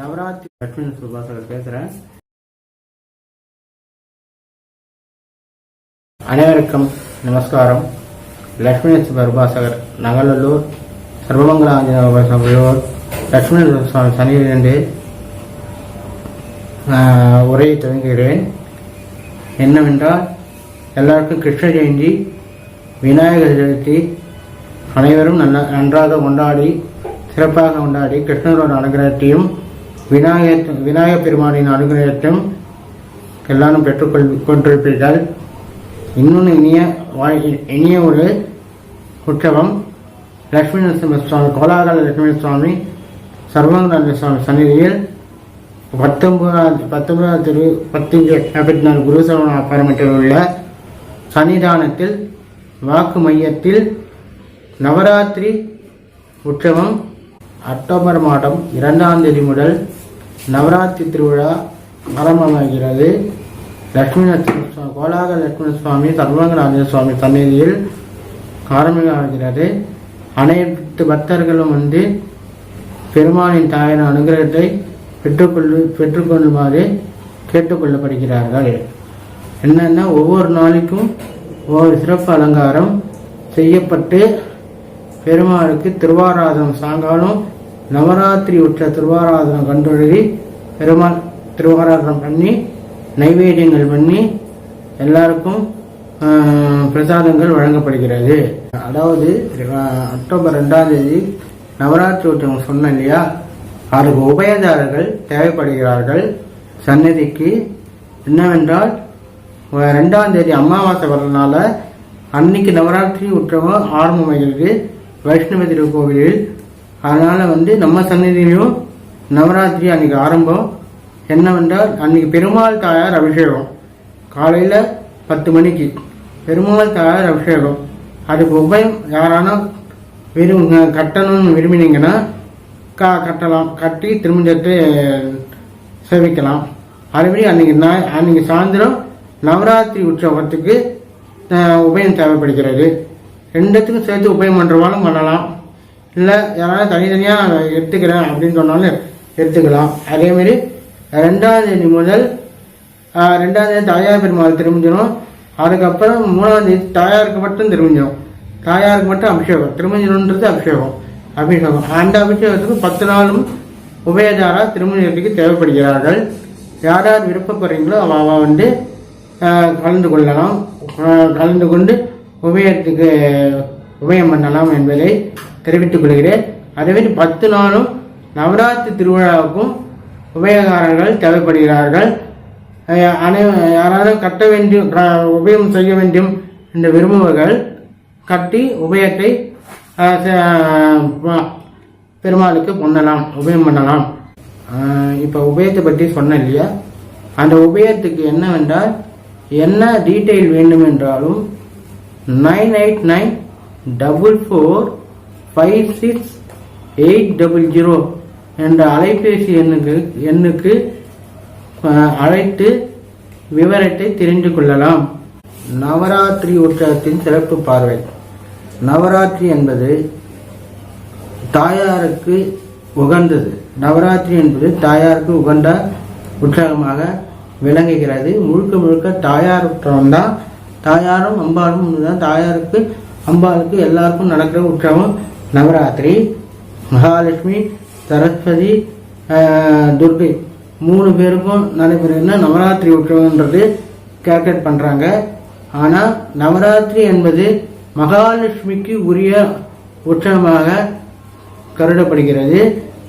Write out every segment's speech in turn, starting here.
நவராத்திரி லட்சுமி சுபாசகர் பேசுறேன் அனைவருக்கும் நமஸ்காரம். லட்சுமி பிரபாசகர் நகலூர் சர்வமங்கல ஆஞ்சநேய லட்சுமி சுவாமி சனியிலிருந்து ஆஹ், உரையை துவங்குகிறேன். என்னவென்றால் எல்லாருக்கும் கிருஷ்ண ஜெயந்தி விநாயகர் சதுர்த்தி அனைவரும் நல்ல நன்றாக கொண்டாடி சிறப்பாக கொண்டாடி கிருஷ்ணரோட அனுகிரகத்தையும் விநாயக விநாயக பெருமானின் அனுகிரகத்தையும் எல்லாரும் பெற்றுக்கொள் கொண்டிருப்பீர்கள். இன்னொன்று இனிய வாய் இனிய ஒரு உற்சவம். லட்சுமி நரசிம்ம சுவாமி கோலாகல லட்சுமி சுவாமி சர்வங்கநாத சுவாமி சந்நிதியில் பத்தொன்பதாம் பத்தொன்பதாம் திரு பத்தஞ்சு நாற்பத்தி நாலு குருசவன அப்பார்ட்மெண்ட்டில் உள்ள சன்னிதானத்தில் வாக்கு மையத்தில் நவராத்திரி உற்சவம் அக்டோபர் மாதம் இரண்டாம் தேதி முதல் நவராத்திரி திருவிழா ஆரம்பமாகிறது. லட்சுமி நரசிம்ம கோலாக லட்சுமி சுவாமி சர்வங்கநாத சுவாமி சன்னதியில் ஆரம்பமாகிறது அனைத்து பக்தர்களும் வந்து பெருமானின் தாயான அனுகிரகத்தை பெற்றுக்கொள்ளு பெற்றுக்கொள்ளுமாறு கேட்டுக்கொள்ளப்படுகிறார்கள். என்னென்னா ஒவ்வொரு நாளைக்கும் ஒவ்வொரு சிறப்பு அலங்காரம் செய்யப்பட்டு பெருமாளுக்கு திருவாராதம் சாயங்காலம் நவராத்திரி உற்ற திருவாராதனம் கண்டொழுகி பெருமாள் திருவாராதனம் பண்ணி நைவேத்தியங்கள் பண்ணி எல்லாருக்கும் பிரசாதங்கள் வழங்கப்படுகிறது. அதாவது அக்டோபர் ரெண்டாம் தேதி நவராத்திரி உற்சவம் சொன்னேன் இல்லையா? அதுக்கு உபயதாரர்கள் தேவைப்படுகிறார்கள். சன்னதிக்கு என்னவென்றால் ரெண்டாம் தேதி அமாவாசை வர்றதுனால அன்னைக்கு நவராத்திரி உற்சவம் ஆரம்பமாகிறது. வைஷ்ணவ திருக்கோவிலில் அதனால வந்து நம்ம சன்னதியிலும் நவராத்திரி அன்னைக்கு ஆரம்பம். என்னவென்றால் அன்னைக்கு பெருமாள் தாயார் அபிஷேகம். காலையில் பத்து மணிக்கு பெருமாள் தாயார் அபிஷேகம். அதுக்கு உபயம் யாரானா விரும்புங்க கட்டணும்னு விரும்பினீங்கன்னா கா கட்டலாம். கட்டி திருமணத்தை சேவிக்கலாம். அதுபடி அன்னைக்கு நான் அன்னைக்கு சாயந்தரம் நவராத்திரி உற்சவத்துக்கு உபயம் தேவைப்படுகிறது. ரெண்டுத்துக்கும் சேர்த்து உபயம் பண்ணுறவாலும் பண்ணலாம். இல்லை யாராவது தனித்தனியாக எடுத்துக்கிறேன் அப்படின்னு சொன்னாலும் எடுத்துக்கலாம். அதேமாரி ரெண்டாம் தேதி முதல் ரெண்டாம் தேதி தாயார் பெருமாள் திரும்பிஞ்சிடும் அதுக்கப்புறம் மூணாம் தேதி தாயாருக்கு மட்டும் திரும்பிஞ்சிடும் தாயாருக்கு மட்டும் அபிஷேகம். திருமஞ்சனன்றது அபிஷேகம். அபிஷேகம். அந்த அபிஷேகத்துக்கு பத்து நாளும் உபயதாரா திருமஞ்சனத்துக்கு தேவைப்படுகிறார்கள். யார் யார் விருப்பப்படுறீங்களோ அவ வந்து கலந்து கொள்ளலாம். கலந்து கொண்டு உபயத்துக்கு உபயம் பண்ணலாம் என்பதை தெரிவித்துக் கொள்கிறேன். அதேமாரி பத்து நாளும் நவராத்திரி திருவிழாவுக்கும் உபயகாரர்கள் தேவைப்படுகிறார்கள். அனை யாராவது கட்ட வேண்டும் உபயம் செய்ய வேண்டும் என்று விரும்புபவர்கள் கட்டி உபயத்தை பெருமாளுக்கு பண்ணலாம் உபயம் பண்ணலாம். இப்போ உபயத்தை பற்றி சொன்னேன் இல்லையா? அந்த உபயத்துக்கு என்னவென்றால் என்ன டீட்டெயில் வேண்டும் என்றாலும் nine eight nine double four five six eight double zero என்ற அலைபேசி எண்ணுக்கு எண்ணுக்கு அழைத்து விவரத்தை தெரிந்து கொள்ளலாம். நவராத்திரி உற்சவத்தின் சிறப்பு பார்வை. நவராத்திரி என்பது தாயாருக்கு உகந்தது. நவராத்திரி என்பது தாயாருக்கு உகந்த உற்சவமாக விளங்குகிறது. முழுக்க முழுக்க தாயார் உற்சவம் தான் தாயாரும் அம்பாலும் தான் தாயாருக்கு அம்பாளுக்கு எல்லாருக்கும் நடக்கிற உற்சவம். நவராத்திரி மகாலட்சுமி சரஸ்வதி துர்கை. மூணு பேருக்கும் நடைபெறுகின்ற நவராத்திரி உற்சவம்ன்றது கேல்குலேட் பண்ணுறாங்க ஆனால் நவராத்திரி என்பது மகாலட்சுமிக்கு உரிய உற்சவமாக கருதப்படுகிறது.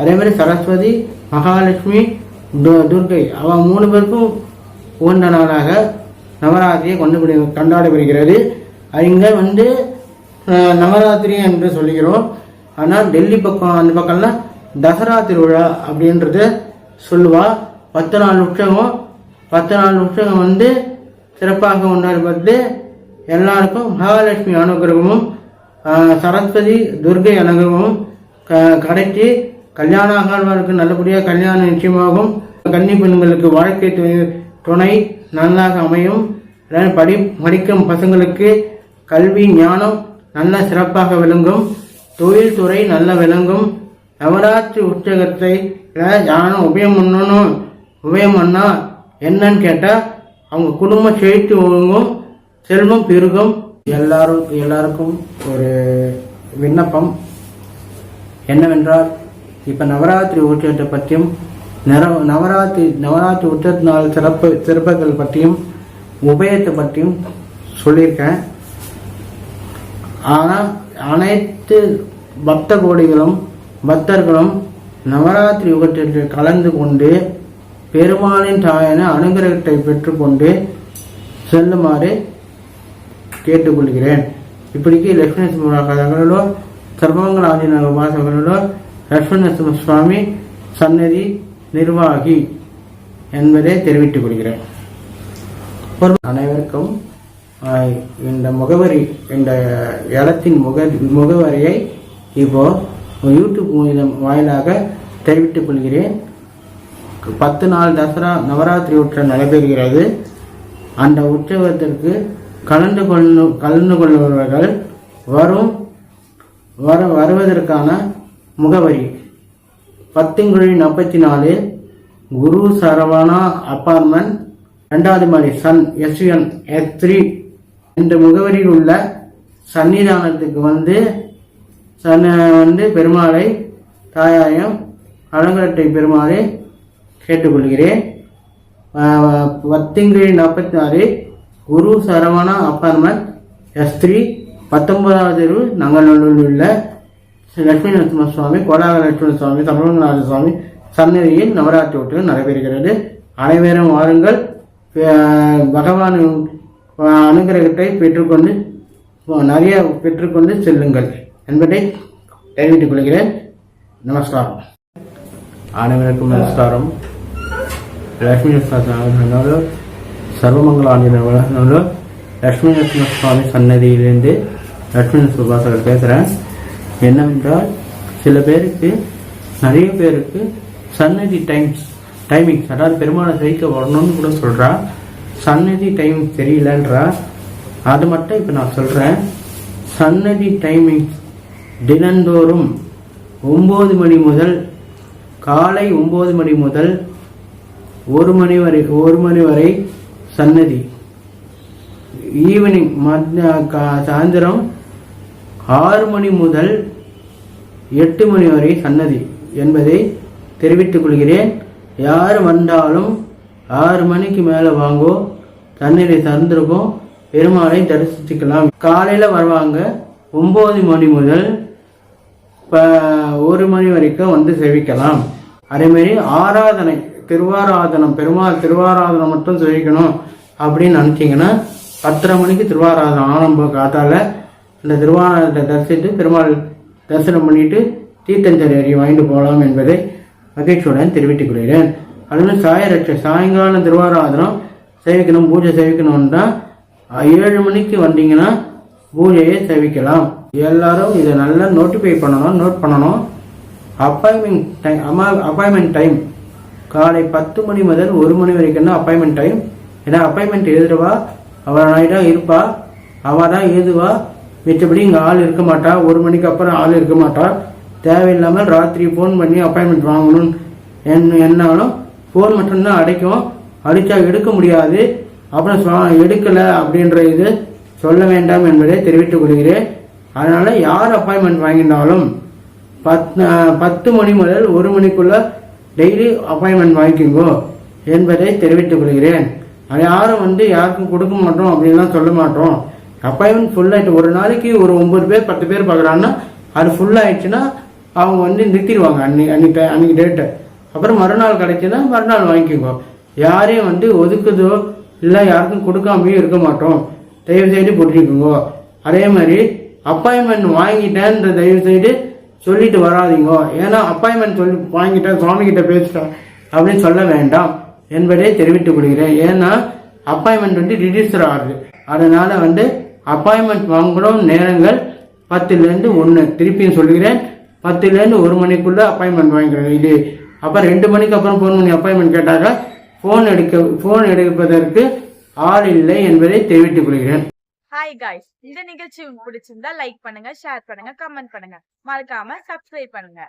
அதே மாதிரி சரஸ்வதி மகாலட்சுமி துர்கை அவன் மூணு பேருக்கும் உகந்த நாளாக நவராத்திரியை கொண்டு கொண்டாடப்படுகிறது. அங்கே வந்து நவராத்திரி என்று சொல்லுகிறோம். ஆனால் டெல்லி பக்கம் அந்த பக்கம்லாம் தசரா திருவிழா அப்படின்றது சொல்லுவா. பத்து நாள் உற்சவம். பத்து நாள் உற்சவம் வந்து சிறப்பாக கொண்டாடப்பட்டு எல்லாருக்கும் மகாலட்சுமி அனுகிரகமும் சரஸ்வதி துர்கை அனுகிரகமும் க- கிடைச்சி கல்யாண ஆகாழ்வாருக்கு நல்லபடியாக கல்யாணம் நிச்சயமாகும். கன்னி பெண்களுக்கு வாழ்க்கை துணை- துணை நல்லாக அமையும் படி படிக்கும் பசங்களுக்கு கல்வி ஞானம் நல்ல சிறப்பாக விளங்கும். தொழில்துறை நல்ல விளங்கும். நவராத்திரி உற்சகத்தை யானும் உபயம் பண்ணணும் உபயம் பண்ணா என்னன்னு கேட்டால் அவங்க குடும்பம் செழித்து ஒழுங்கும் செல்வம் பெருகும். எல்லாரும் எல்லாருக்கும் ஒரு விண்ணப்பம். என்னவென்றால் இப்போ நவராத்திரி உற்சவத்தை பற்றியும் நவராத்திரி நவராத்திரி உற்சவத்தினால் நாள் சிறப்பு சிறப்புகள் பற்றியும் உபயத்தை பற்றியும் சொல்லியிருக்கேன். ஆனால் அனைத்து பக்த கோடிகளும் பக்தர்களும் நவராத்திரி உபத்தில் கலந்து கொண்டு பெருமாளின் தாயான அனுகிரகத்தை பெற்றுக்கொண்டு செல்லுமாறு கேட்டுக்கொள்கிறேன். இப்படிக்கு லட்சுமி கதைகளோ சர்வமங்கல ஆஞ்சநேய உபாசகர்களோ லட்சுமி நரசிம்ம சுவாமி சன்னதி நிர்வாகி என்பதை தெரிவித்துக் கொள்கிறேன். அனைவருக்கும் இந்த முகவரி இந்த இடத்தின் முக முகவரியை இப்போ யூடியூப் மூலம் வாயிலாக தெரிவித்துக் கொள்கிறேன். பத்து நாள் தசரா நவராத்திரி உற்சவம் நடைபெறுகிறது. அந்த உற்சவத்திற்கு கலந்து கொள்ளும் கலந்து கொள்பவர்கள் வரும் வர வருவதற்கான முகவரி. பத்துங்குழி நாற்பத்தி நாலு குரு சரவணா அப்பார்ட்மெண்ட் ரெண்டாவது மாடி சன் எஸ்விஎன் எஸ் த்ரீ என்ற முகவரியில் உள்ள சன்னிதானத்துக்கு வந்து சன்ன வந்து பெருமாளை தாயாயம் அலங்கரட்டை பெருமாளை கேட்டுக்கொள்கிறேன். ஆஹ், நாற்பத்தி ஆறு குரு சரவணா அப்பார்ட்மெண்ட் எஸ் பத்தொன்பதாவது தெரு நங்கநல்லூரில் உள்ள ஸ்ரீ லட்சுமி நரசிம்ம சுவாமி கோலாக லட்சுமண சுவாமி தமிழ்நாத சுவாமி சன்னதியில் நவராத்திரி ஒட்டுகள் நடைபெறுகிறது. அனைவரும் வாருங்கள். பகவான் அனுகிரகத்தை பெற்றுக்கொண்டு நிறைய பெற்றுக்கொண்டு செல்லுங்கள். என்பதை தெரிவித்துக் கொள்கிறேன். நமஸ்காரம். அனைவருக்கும் நமஸ்காரம். லட்சுமி நரசிம்ம சர்வமங்கல லட்சுமி நரசிம்ம சுவாமி சன்னதியிலிருந்து லட்சுமி நரசிம்ம பேசுகிறேன் என்னவென்றால் சில பேருக்கு நிறைய பேருக்கு சன்னதி டைம்ஸ் டைமிங்ஸ் அதாவது பெருமாளை சகிக்க வரணும்னு கூட சொல்கிறா சன்னதி டைம் தெரியலன்றா? அது மட்டும் இப்போ நான் சொல்கிறேன் சன்னதி டைமிங் தினந்தோறும் ஒம்பது மணி முதல் காலை ஒம்பது மணி முதல் ஒரு மணி வரை ஒரு மணி வரை சன்னதி ஈவினிங் மத்திய கா- சாயந்தரம் ஆறு மணி முதல் எட்டு மணி வரை சன்னதி என்பதை தெரிவித்துக் கொள்கிறேன். யார் வந்தாலும் ஆறு மணிக்கு மேலே வாங்கோ தண்ணீரை திறந்திருக்கும் பெருமாளை தரிசிச்சுக்கலாம். காலையில் வருவாங்க ஒம்பது மணி முதல் இப்போ ஒரு மணி வரைக்கும் வந்து சேவிக்கலாம். அதேமாரி ஆராதனை திருவாராதனம் பெருமாள் திருவாராதனம் மட்டும் சேவிக்கணும் அப்படின்னு நினச்சிங்கன்னா பத்தரை மணிக்கு திருவாராதனம் ஆரம்ப காத்தால இந்த திருவாராதனத்தை தரிசித்து பெருமாள் தரிசனம் பண்ணிட்டு தீர்த்தஞ்சரி அருகே வாங்கிட்டு போகலாம் என்பதை மகிழ்ச்சியுடன் தெரிவித்துக் கொள்கிறேன். அதுமாதிரி சாயரட்ச சாயங்காலம் திருவாராதனம் சேவிக்கணும் பூஜை சேவிக்கணும்னா ஏழு மணிக்கு வந்தீங்கன்னா பூஜையை சேவிக்கலாம். எல்லாரும் இதை நல்லா நோட்டிஃபை பண்ணணும் நோட் பண்ணணும். அப்பாயின்மெண்ட் டைம் அம்மா அப்பாயின்மெண்ட் டைம் காலை பத்து மணி முதல் ஒரு மணி வரைக்கும் தான் அப்பாயின்மெண்ட் டைம் ஏன்னா அப்பாயின்மெண்ட் எழுதுறவா அவள் நைட்டாக இருப்பா அவள் தான் எழுதுவா மிச்சபடி இங்கே ஆள் இருக்க மாட்டா ஒரு மணிக்கு அப்புறம் ஆள் இருக்க மாட்டா. தேவையில்லாமல் ராத்திரி ஃபோன் பண்ணி அப்பாயின்மெண்ட் வாங்கணும். என்ன என்னாலும் ஃபோன் மட்டும்தான் அடைக்கும். அடித்தா எடுக்க முடியாது. அப்புறம் சுவா- எடுக்கல அப்படின்ற இது சொல்ல வேண்டாம் என்பதை தெரிவித்துக் கொள்கிறேன். அதனால யார் அப்பாயின்மெண்ட் வாங்கினாலும் பத் பத்து மணி முதல் ஒரு மணிக்குள்ள டெய்லி அப்பாயின்மெண்ட் வாங்கிக்கோங்க என்பதை தெரிவித்துக் கொள்கிறேன். அது யாரும் வந்து யாருக்கும் கொடுக்க மாட்டோம் அப்படின்லாம் சொல்ல மாட்டோம். அப்பாயின்மெண்ட் ஃபுல் ஆயிட்டு ஒரு நாளைக்கு ஒரு ஒன்பது பேர் பத்து பேர் பார்க்குறாங்கன்னா அது ஃபுல் ஆயிடுச்சுன்னா அவங்க வந்து நிறுத்திடுவாங்க அன்னைக்கு அன்னைக்கு அன்னைக்கு டேட்டை அப்புறம் மறுநாள் கிடைச்சுன்னா மறுநாள் வாங்கிக்கோ யாரையும் வந்து ஒதுக்குதோ இல்லை யாருக்கும் கொடுக்காமையும் இருக்க மாட்டோம். தயவு செய்து புரிஞ்சுக்கோங்க. அதே மாதிரி அப்பாயின்மெண்ட் வாங்கிட்டேன்ற தயவு செய்து சொல்லிட்டு வராதிங்கோ. ஏன்னா அப்பாயின்மெண்ட் சொல்லி வாங்கிட்டேன் சுவாமி கிட்ட பேசிட்டேன் அப்படின்னு சொல்ல வேண்டாம். என்பதை தெரிவித்துக் கொள்கிறேன். ஏன்னா அப்பாயின்மெண்ட் வந்து ரிஜிஸ்டர் ஆகுது. அதனால வந்து அப்பாயின்மெண்ட் வாங்கணும் நேரங்கள் பத்துலேருந்து ஒன்று திருப்பியும் சொல்கிறேன் பத்துலேருந்து ஒரு மணிக்குள்ளே அப்பாயின்மெண்ட் வாங்கிக்கிறேன் இது அப்போ ரெண்டு மணிக்கு அப்புறம் ஃபோன் பண்ணி அப்பாயின்மெண்ட் கேட்டாக்க ஃபோன் எடுக்க ஃபோன் எடுப்பதற்கு ஆள் இல்லை என்பதை தெரிவித்துக் கொள்கிறேன். ஹாய் காய்ஸ் இந்த நிகழ்ச்சி உங்களுக்கு பிடிச்சிருந்தா லைக் பண்ணுங்க ஷேர் பண்ணுங்க கமெண்ட் பண்ணுங்க. மறக்காம சப்ஸ்கிரைப் பண்ணுங்க.